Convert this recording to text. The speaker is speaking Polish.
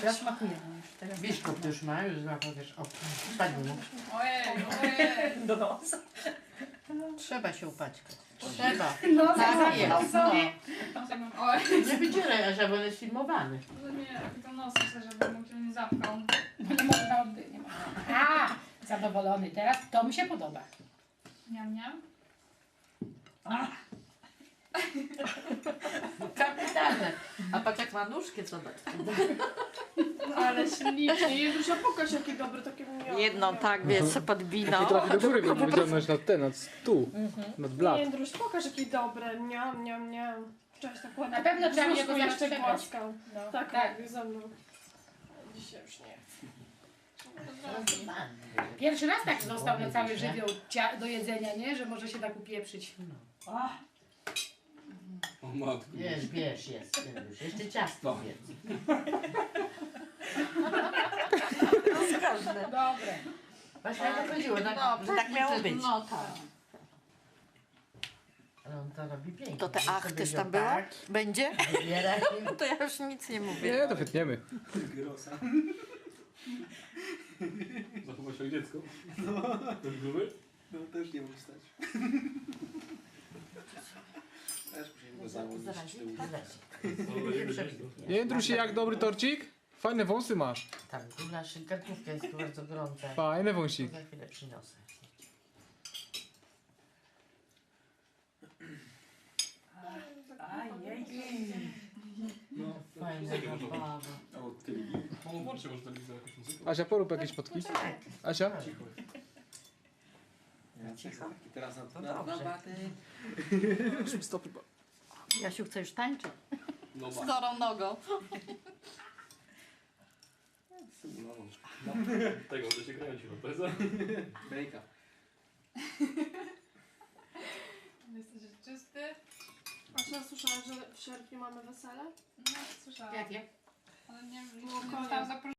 Teraz smakuje. no już Teraz Biszkopt już ma, już złapał wiesz, o, mu. Ojej, ojej. do nosa. Trzeba się upaćkać. Trzeba. No, Tak jest, no. Oj, Nie wydzieraj, aż on jest filmowany. że nie, tylko nos myślę, żeby mu się nie zapchał. Nie można oddychać. Nie można. A, zadowolony. Teraz to mi się podoba. Niam, niam. Kapitalne. A patrz jak ma nóżkę, co da. Ale ślicznie. Jezusia, pokaż jakie dobre takie miałe. Jedną tak, wiesz, co I podwinął. trochę do góry nad ten, nad stół, nad blat. Jędruś, pokaż jakie dobre. Niam, niam, niam. Cześć, tak ładnie. Na pewno trzeba mnie go jeszcze głaskał. No, Tak, tak. tak, ze mną. Dzisiaj już nie. Pierwszy raz tak został na cały żywioł do jedzenia, nie? Że może się tak upieprzyć. Ach, O matko. Wiesz, wiesz, jest. Jeszcze ciasto jest. dobre. Właśnie jak to chodziło, tak, No, tak miało być. No tak. Ale on to robi pięknie. To te ach też tam było? Tak, Będzie? i To ja już nic nie mówię. Nie, to wytniemy. Zachowa się jak dziecko. Ten gruby? No też nie mógł stać. Też musiałem go założyć z tyłu. Jędrusi, jak dobry torcik? Fajne wąsy masz. Tak, gulasz i kartówka jest tu bardzo gorąca. Fajny wąsik. Za chwilę przyniosę. No, Fajna zabawa. A od tyłu. O, włączcie może telewizor jakąś muzykę. Asia, porób jakieś potki. Tak. Asia? Cicho. I teraz na, To na, na dobrze. baty. Stopy. Jasiu chce już tańczyć. No Z chorą nogą. Symulował. Tego, to się kręci, no to jest... Bejka. Jesteś czysty? Asia, słyszałam, że w sierpniu mamy wesele? No, słyszałam. Jakie? Ale nie wiem, No, nie koniec. zostałam zaproszona.